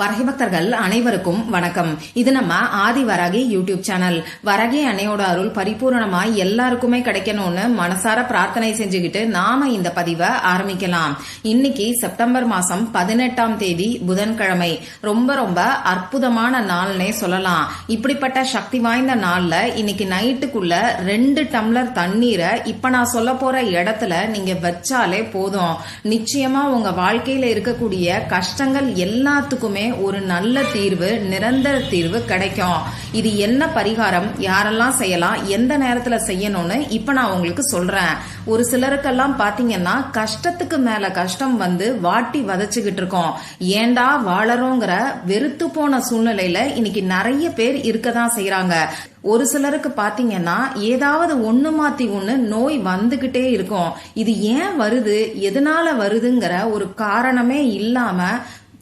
வரகி பக்தர்கள் அனைவருக்கும் வணக்கம். இது நம்ம ஆதி வரகி யூடியூப் சேனல். வரகி அன்னையோட அருள் பரிபூரணமா எல்லாருக்குமே கிடைக்கணும்னு மனசார பிரார்த்தனை செஞ்சுக்கிட்டு நாம இந்த பதிவை ஆரம்பிக்கலாம். இன்னைக்கு செப்டம்பர் மாசம் பதினெட்டாம் தேதி புதன்கிழமை. ரொம்ப ரொம்ப அற்புதமான நாள்னே சொல்லலாம். இப்படிப்பட்ட சக்தி வாய்ந்த நாள்ல இன்னைக்கு நைட்டுக்குள்ள ரெண்டு டம்ளர் தண்ணீரை இப்ப நான் சொல்ல போற இடத்துல நீங்க வச்சாலே போதும். நிச்சயமா உங்க வாழ்க்கையில இருக்கக்கூடிய கஷ்டங்கள் எல்லாத்துக்குமே ஒரு நல்ல தீர்வு நிரந்தர தீர்வு கிடைக்கும். இது என்ன பரிகாரம்? யாரெல்லாம் செய்யலாம்? எந்த நேரத்துல செய்யணும்னு இப்ப நான் உங்களுக்கு சொல்றேன். ஒரு சிலருக்கெல்லாம் பாத்தீங்கன்னா கஷ்டத்துக்கு மேல கஷ்டம் வந்து வாட்டி வதச்சுக்கிட்டு இருக்கோம். ஏண்டா வாழறோங்கிற வெறுத்து போன சூழ்நிலையில இன்னைக்கு நிறைய பேர் இருக்கதான் செய்யறாங்க ஒரு சிலருக்கு பாத்தீங்கன்னா ஏதாவது ஒண்ணு மாத்தி ஒண்ணு நோய் வந்துகிட்டே இருக்கும். இது ஏன் வருது? எதனால வருதுங்கிற ஒரு காரணமே இல்லாம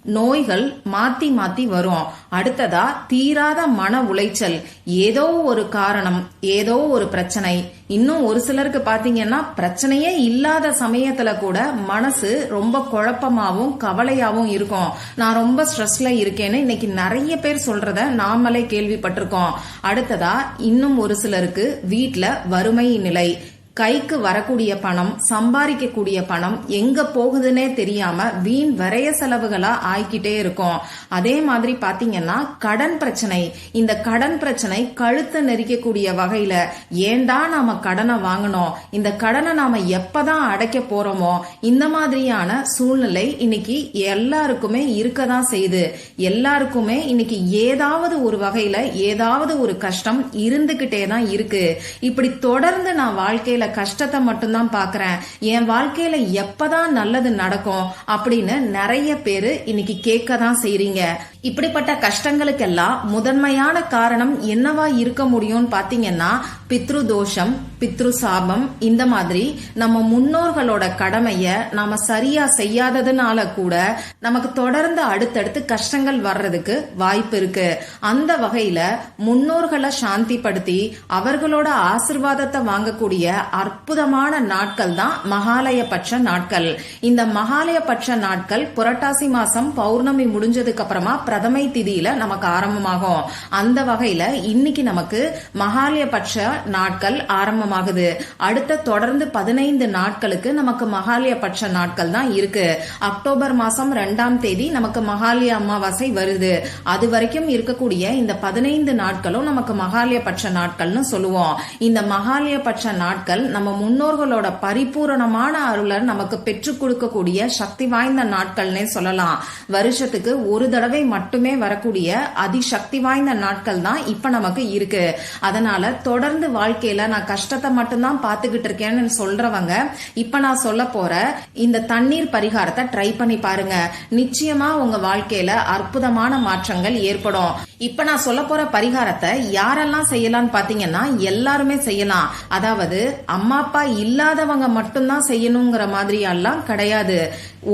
நோய்கள் மாத்தி மாத்தி வரும். அடுத்ததா தீராத மன உளைச்சல். ஏதோ ஒரு காரணம் ஏதோ ஒரு பிரச்சனை. இன்னும் ஒரு சிலருக்கு பாத்தீங்கன்னா பிரச்சனையே இல்லாத சமயத்துல கூட மனசு ரொம்ப குழப்பமாவும் கவலையாவும் இருக்கும். நான் ரொம்ப ஸ்ட்ரெஸ்ல இருக்கேன்னு இன்னைக்கு நிறைய பேர் சொல்றத நாமளே கேள்விப்பட்டிருக்கோம். அடுத்ததா இன்னும் ஒரு சிலருக்கு வீட்டுல வறுமை நிலை. கைக்கு வரக்கூடிய பணம் சம்பாதிக்கக்கூடிய பணம் எங்க போகுதுன்னே தெரியாம வீண் விரைய செலவுகளா ஆய்கிட்டே இருக்கும். அதே மாதிரி பாத்தீங்கன்னா கடன் பிரச்சனை. இந்த கடன் பிரச்சனை கழுத்தை நெரிக்கக்கூடிய வகையில ஏண்டா நாம கடனை வாங்கணும்? இந்த கடனை நாம எப்பதான் அடைக்க போறோமோ? இந்த மாதிரியான சூழ்நிலை இன்னைக்கு எல்லாருக்குமே இருக்கதான் செய்யுது. எல்லாருக்குமே இன்னைக்கு ஏதாவது ஒரு வகையில ஏதாவது ஒரு கஷ்டம் இருந்துகிட்டே தான் இருக்கு. இப்படி தொடர்ந்து நான் வாழ்க்கையில கஷ்டத்தை மட்டும்தான் பாக்குறேன். என் வாழ்க்கையில எப்பதான் நல்லது நடக்கும் அப்படின்னு நிறைய பேரு இன்னைக்கு கேட்க தான் செய்றீங்க. இப்படிப்பட்ட கஷ்டங்களுக்கெல்லாம் முதன்மையான காரணம் என்னவா இருக்க முடியும்னு பாத்தீங்கன்னா பித்ரு தோஷம் பித்ரு சாபம் இந்த மாதிரி நம்ம முன்னோர்களோட கடமைய நாம சரியா செய்யாததுனால கூட நமக்கு தொடர்ந்து அடுத்தடுத்து கஷ்டங்கள் வர்றதுக்கு வாய்ப்பு இருக்கு. அந்த வகையில முன்னோர்களை சாந்திப்படுத்தி அவர்களோட ஆசிர்வாதத்தை வாங்கக்கூடிய அற்புதமான நாட்கள் தான் மகாலயபட்ச நாட்கள். இந்த மகாலயபட்ச நாட்கள் புரட்டாசி மாசம் பௌர்ணமி முடிஞ்சதுக்கு அப்புறமா பிரதமை திதியில நமக்கு ஆரம்பமாகும். அந்த வகையில இன்னைக்கு நமக்கு மகாலயபட்ச நாட்கள் ஆரம்பமாகுது. அடுத்த தொடர்ந்து பதினைந்து நாட்களுக்கு நமக்கு மகாலய பட்ச நாட்கள் தான் இருக்கு. அக்டோபர் மாசம் ரெண்டாம் தேதி நமக்கு மகாலய அமாவாசை வருது. அது வரைக்கும் இருக்கக்கூடிய இந்த பதினைந்து நாட்களும் நமக்கு மகாலய பட்ச நாட்கள்னு சொல்லுவோம். இந்த மகாலய பட்ச நாட்கள் நம்ம முன்னோர்களோட பரிபூரணமான அருளை நமக்கு பெற்றுக் கொடுக்கக்கூடிய சக்தி வாய்ந்த நாட்கள்னே சொல்லலாம். வருஷத்துக்கு ஒரு தடவை மட்டுமே வரக்கூடிய அதிசக்தி வாய்ந்த நாட்கள் தான் இப்ப நமக்கு இருக்கு. அதனால தொடர்ந்து வாழ்க்கையில நான் கஷ்டத்தை மட்டும்தான் பாத்துக்கிட்டு இருக்கேன்னு சொல்றவங்க இப்ப நான் சொல்ல போற இந்த தண்ணீர் பரிகாரத்தை ட்ரை பண்ணி பாருங்க. நிச்சயமா உங்க வாழ்க்கையில அற்புதமான மாற்றங்கள் ஏற்படும். இப்ப நான் சொல்ல போற பரிகாரத்தை யாரெல்லாம் செய்யலாம்னு பாத்தீங்கன்னா எல்லாருமே செய்யலாம். அதாவது அம்மா அப்பா இல்லாதவங்க மட்டும்தான் செய்யணுங்கிற மாதிரி எல்லாம் கிடையாது.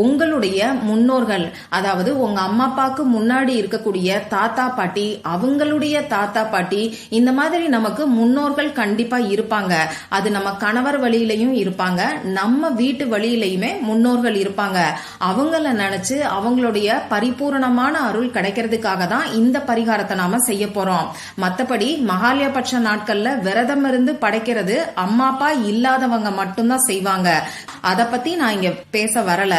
உங்களுடைய முன்னோர்கள் அதாவது உங்க அம்மா அப்பாவுக்கு முன்னாடி இருக்கக்கூடிய தாத்தா பாட்டி அவங்களுடைய தாத்தா பாட்டி இந்த மாதிரி நமக்கு முன்னோர்கள் கண்டிப்பா இருப்பாங்க. அது நம்ம கணவர் வழியிலையும் இருப்பாங்க. நம்ம வீட்டு வழியிலையுமே முன்னோர்கள் இருப்பாங்க. அவங்கள நினைச்சு அவங்களுடைய பரிபூரணமான அருள் கிடைக்கிறதுக்காக தான் இந்த பரிகாரத்தை நாம செய்ய போறோம். மத்தபடி மகாலயபட்ச நாட்கள்ல விரதம் இருந்து படைக்கிறது அம்மா அப்பா இல்லாதவங்க மட்டும்தான் செய்வாங்க. அத பத்தி நான் இங்க பேச வரல.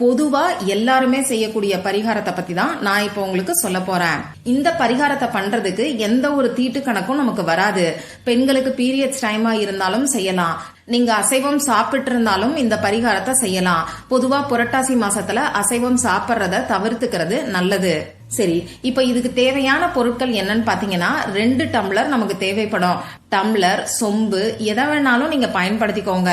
பொதுவா எல்லாருமே செய்யக்கூடிய பரிகாரத்தை பத்தி தான் நான் இப்போ உங்களுக்கு சொல்ல போறேன். இந்த பரிகாரத்தை பண்றதுக்கு எந்த ஒரு தீட்டு கணக்கும் நமக்கு வராது. பெண்களுக்கு பீரியட்ஸ் டைமா இருந்தாலும் செய்யலாம். நீங்க அசைவம் சாப்பிட்டு இருந்தாலும் இந்த பரிகாரத்தை செய்யலாம். பொதுவா புரட்டாசி மாசத்துல அசைவம் சாப்பிட்றத தவிர்த்துக்கிறது நல்லது. சரி இப்ப இதுக்கு தேவையான பொருட்கள் என்னன்னு பாத்தீங்கன்னா ரெண்டு டம்ளர் நமக்கு தேவைப்படும். டம்ளர் சொம்பு எதை வேணாலும் நீங்க பயன்படுத்திக்கோங்க.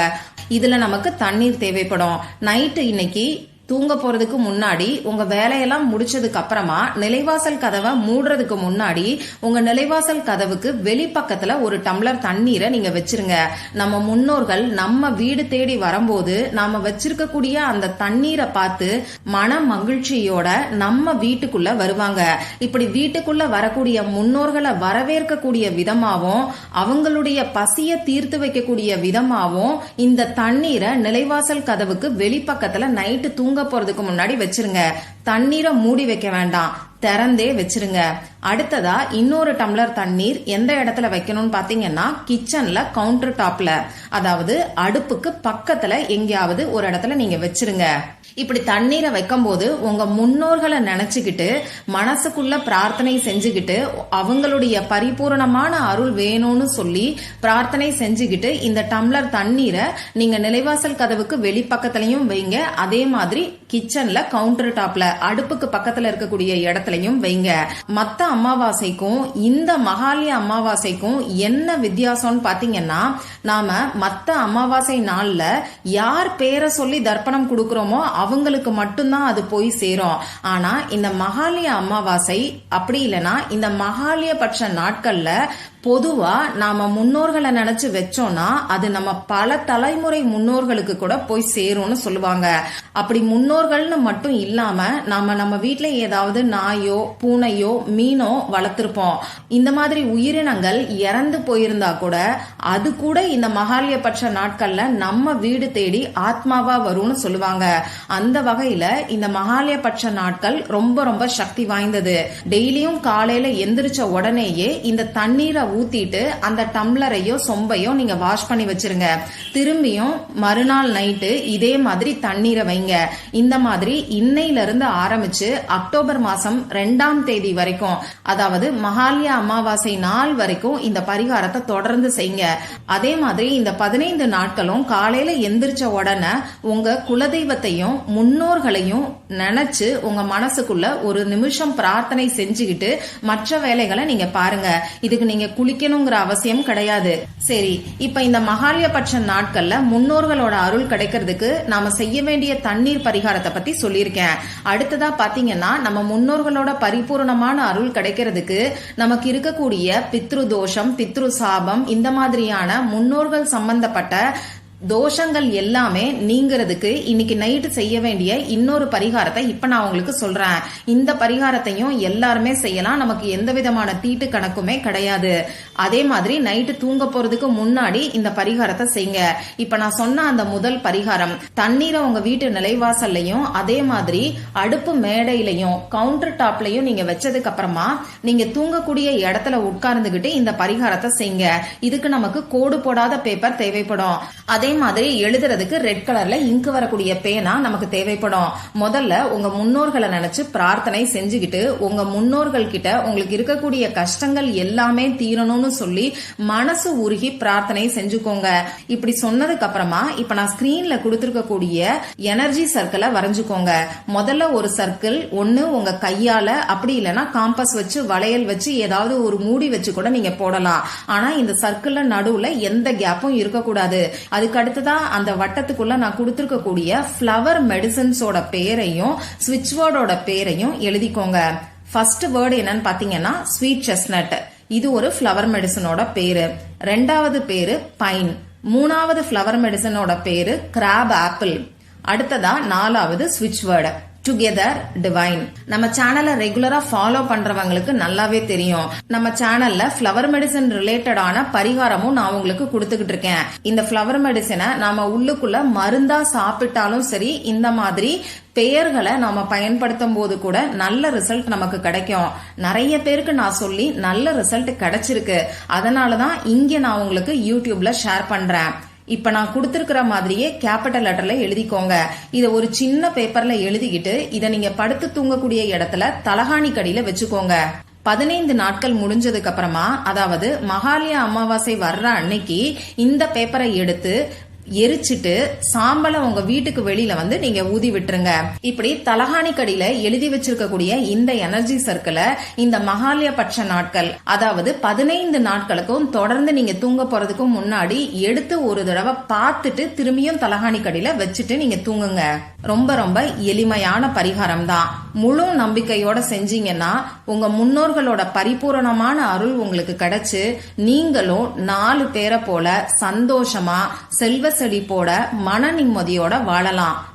இதுல நமக்கு தண்ணீர் தேவைப்படும். நைட்டு இன்னைக்கு தூங்க போறதுக்கு முன்னாடி உங்க வேலையெல்லாம் முடிச்சதுக்கு அப்புறமா நிலைவாசல் கதவை மூடுறதுக்கு முன்னாடி உங்க நிலைவாசல் கதவுக்கு வெளிப்பக்கத்துல ஒரு டம்ளர் தண்ணீரை நீங்க வச்சிருங்க. நம்ம முன்னோர்கள் நம்ம வீடு தேடி வரும்போது நாம வச்சிருக்கக்கூடிய அந்த தண்ணீரை பார்த்து மன மகிழ்ச்சியோட நம்ம வீட்டுக்குள்ள வருவாங்க. இப்படி வீட்டுக்குள்ள வரக்கூடிய முன்னோர்களை வரவேற்கக்கூடிய விதமாகவும் அவங்களுடைய பசிய தீர்த்து வைக்கக்கூடிய விதமாகவும் இந்த தண்ணீரை நிலைவாசல் கதவுக்கு வெளிப்பக்கத்துல நைட்டு தூங்க போறதுக்கு முன்னாடி வச்சிருங்க. தண்ணீரை மூடி வைக்க வேண்டாம். திறந்தே வச்சிருங்க. அடுத்ததா இன்னொரு டம்ளர் தண்ணீர் எந்த இடத்துல வைக்கணும்னு பாத்தீங்கன்னா கிச்சன்ல கவுண்டர் டாப்ல அதாவது அடுப்புக்கு பக்கத்துல எங்கேயாவது ஒரு இடத்துல நீங்க வச்சிருங்க. இப்படி தண்ணீரை வைக்கும் போது உங்க முன்னோர்களை நினைச்சுக்கிட்டு மனசுக்குள்ள பிரார்த்தனை செஞ்சுக்கிட்டு அவங்களுடைய பரிபூரணமான அருள் வேணும்னு சொல்லி பிரார்த்தனை செஞ்சுக்கிட்டு இந்த டம்ளர் தண்ணீரை நீங்க நிலைவாசல் கதவுக்கு வெளிப்பக்கத்திலையும் வைங்க. அதே மாதிரி கிச்சன்ல கவுண்டர் டாப்ல அடுப்புக்கு பக்கத்துல இருக்கக்கூடிய இடத்துலயும் வைங்க. மத்த அமாவாசைக்கும் இந்த மகாலய அமாவாசைக்கும் என்ன வித்தியாசம்னு பாத்தீங்கன்னா நாம மத்த அமாவாசை நாள்ல யார் பேரை சொல்லி தர்ப்பணம் கொடுக்குறோமோ அவங்களுக்கு மட்டும்தான் அது போய் சேரும். ஆனா இந்த மகாலய அமாவாசை அப்படி இல்லைன்னா இந்த மகாலய பட்ச நாட்கள்ல பொதுவா நாம முன்னோர்களை நினைச்சு வச்சோம்னா அது நம்ம பல தலைமுறை முன்னோர்களுக்கு கூட போய் சேரும்னு சொல்லுவாங்க. அப்படி முன்னோர்கள்னு மட்டும் இல்லாம நாம நம்ம வீட்டுல ஏதாவது நாயோ பூனையோ மீனோ வளர்த்திருப்போம். இந்த மாதிரி உயிரினங்கள் இறந்து போயிருந்தா கூட அது கூட இந்த மகாலயபட்ச நாட்கள்ல நம்ம வீடு தேடி ஆத்மாவா வரும்னு சொல்லுவாங்க. அந்த வகையில இந்த மகாலயபட்ச நாட்கள் ரொம்ப ரொம்ப சக்தி வாய்ந்தது. டெய்லியும் காலையில எந்திரிச்ச உடனேயே இந்த தண்ணீரை ஊத்திட்டு அந்த டம்ளரையோ சொம்பையோ நீங்க வாஷ் பண்ணி வச்சிருங்க. திரும்பியும் மறுநாள் நைட்டு இதே மாதிரி தண்ணீரை வைங்க. இந்த மாதிரி இன்னையில இருந்து ஆரம்பிச்சு அக்டோபர் மாசம் ரெண்டாம் தேதி வரைக்கும் அதாவது மகாலய அமாவாசை நாள் வரைக்கும் இந்த பரிகாரத்தை தொடர்ந்து செய்யுங்க. அதே மாதிரி இந்த பதினைந்து நாட்களும் காலையில எந்திரிச்ச உடனே உங்க குலதெய்வத்தையும் முன்னோர்களையும் நினைச்சு உங்க மனசுக்குள்ள ஒரு நிமிஷம் பிரார்த்தனை செஞ்சுக்கிட்டு மற்ற வேலைகளை நீங்க பாருங்க. இதுக்கு நீங்க குளிக்கணுங்கிற அவசியம் கிடையாது. சரி இப்ப இந்த மகாலயபட்ச நாட்கள்ல முன்னோர்களோட அருள் கிடைக்கிறதுக்கு நாம செய்ய வேண்டிய தண்ணீர் பரிகாரத்தை பத்தி சொல்லியிருக்கேன். அடுத்ததா பாத்தீங்கன்னா நம்ம முன்னோர்களோட பரிபூர்ணமான அருள் கிடைக்கிறதுக்கு நமக்கு இருக்கக்கூடிய பித்ரு தோஷம் பித்ரு சாபம் இந்த மாதிரியான முன்னோர்கள் சம்பந்தப்பட்ட தோஷங்கள் எல்லாமே நீங்கிறதுக்கு இன்னைக்கு நைட்டு செய்ய வேண்டிய இன்னொரு பரிகாரத்தை இப்ப நான் உங்களுக்கு சொல்றேன். இந்த பரிகாரத்தையும் எல்லாருமே செய்யலாம். நமக்கு எந்த விதமான தீட்டு கணக்குமே கிடையாது. அதே மாதிரி நைட்டு தூங்க போறதுக்கு முன்னாடி இந்த பரிகாரத்தை செய்யுங்க. இப்ப நான் சொன்ன அந்த முதல் பரிகாரம் தண்ணீரை உங்க வீட்டு நிலைவாசல்லையும் அதே மாதிரி அடுப்பு மேடையிலையும் கவுண்டர் டாப்லயும் நீங்க வச்சதுக்கு அப்புறமா நீங்க தூங்கக்கூடிய இடத்துல உட்கார்ந்துகிட்டு இந்த பரிகாரத்தை செய்யுங்க. இதுக்கு நமக்கு கோடு போடாத பேப்பர் தேவைப்படும். அதே அதே மாதிரி எழுதுறதுக்கு ரெட் கலர்ல இங்கு வரக்கூடிய பேனா நமக்கு தேவைப்படும். முதல்ல உங்க முன்னோர்களை நினைச்சு பிரார்த்தனை செஞ்சுக்கிட்டு உங்க முன்னோர்கள் கிட்ட உங்களுக்கு இருக்கக்கூடிய கஷ்டங்கள் எல்லாமே தீரணும்னு சொல்லி மனசு உருகி பிரார்த்தனை செஞ்சுக்கோங்க. இப்படி சொன்னதுக்கு அப்புறமா இப்ப நான் ஸ்கிரீன்ல கொடுத்துருக்கக்கூடிய எனர்ஜி சர்க்கிளை வரைஞ்சுக்கோங்க. முதல்ல ஒரு சர்க்கிள் ஒன்னு உங்க கையால அப்படி இல்லைன்னா காம்பஸ் வச்சு வளையல் வச்சு ஏதாவது ஒரு மூடி வச்சு கூட நீங்க போடலாம். ஆனா இந்த சர்க்கிள்ல நடுவுல எந்த கேப்பும் இருக்கக்கூடாது. அதுக்கு அடுத்ததா அந்த வட்டத்துக்குள்ள நான் கொடுத்துருக்கக்கூடிய ஃப்ளவர் மெடிசன்ஸோட பேரையும் ஸ்விட்ச் வேர்டோட பேரையும் எழுதிக்கோங்க. ஃபர்ஸ்ட் வேர்டு என்னன்னு பாத்தீங்கன்னா ஸ்வீட் செஸ்னட் இது ஒரு ஃப்ளவர் மெடிசனோட பேரு. ரெண்டாவது பேரு பைன் மூணாவது ஃப்ளவர் மெடிசனோட பேரு கிராப் ஆப்பிள் அடுத்ததா நாலாவது ஸ்விட்ச் வேர்டு டுகெதர் டிவைன் நம்ம சேனலை ரெகுலரா ஃபாலோ பண்றவங்களுக்கு நல்லாவே தெரியும். நம்ம சேனல்ல ஃப்ளவர் மெடிசன் ரிலேட்டடான பரிகாரமும் நான் உங்களுக்கு கொடுத்துக்கிட்டு இருக்கேன். இந்த ஃப்ளவர் மெடிசனை நாம உள்ளுக்குள்ள மருந்தா சாப்பிட்டாலும் சரி இந்த மாதிரி பெயர்களை நாம பயன்படுத்தும் போது கூட நல்ல ரிசல்ட் நமக்கு கிடைக்கும். நிறைய பேருக்கு நான் சொல்லி நல்ல ரிசல்ட் கிடைச்சிருக்கு. அதனாலதான் இங்க நான் உங்களுக்கு யூடியூப்ல ஷேர் பண்றேன். இப்ப நான் கொடுத்திருக்கிற மாதிரியே கேபிட்டல் லெட்டர்ல எழுதிக்கோங்க. இத ஒரு சின்ன பேப்பர்ல எழுதிக்கிட்டு இத நீங்க படுத்து தூங்கக்கூடிய இடத்துல தலகாணி கடியில வச்சுக்கோங்க. பதினைந்து நாட்கள் முடிஞ்சதுக்கு அப்புறமா அதாவது மகாலய அமாவாசை வர்ற அன்னைக்கு இந்த பேப்பரை எடுத்து எரிச்சிட்டு சாம்பலை உங்க வீட்டுக்கு வெளியில வந்து நீங்க ஊதி விட்டுருங்க. இப்படி தலகாணி கடியில எழுதி வச்சிருக்கக்கூடிய இந்த எனர்ஜி சர்க்கிளை இந்த மகாலய பட்ச நாட்கள் அதாவது பதினைந்து நாட்களுக்கும் தொடர்ந்து நீங்க தூங்க போறதுக்கும் முன்னாடி எடுத்து ஒரு தடவை பார்த்துட்டு திரும்பியும் தலகாணி கடியில வச்சுட்டு நீங்க தூங்குங்க. ரொம்ப ரொம்ப எளிமையான பரிகாரம் தான் முழு நம்பிக்கையோட செஞ்சீங்கன்னா உங்க முன்னோர்களோட பரிபூரணமான அருள் உங்களுக்கு கிடைச்சு நீங்களும் நாலு பேரை போல சந்தோஷமா செல்வ செழிப்போட மன நிம்மதியோட வாழலாம்.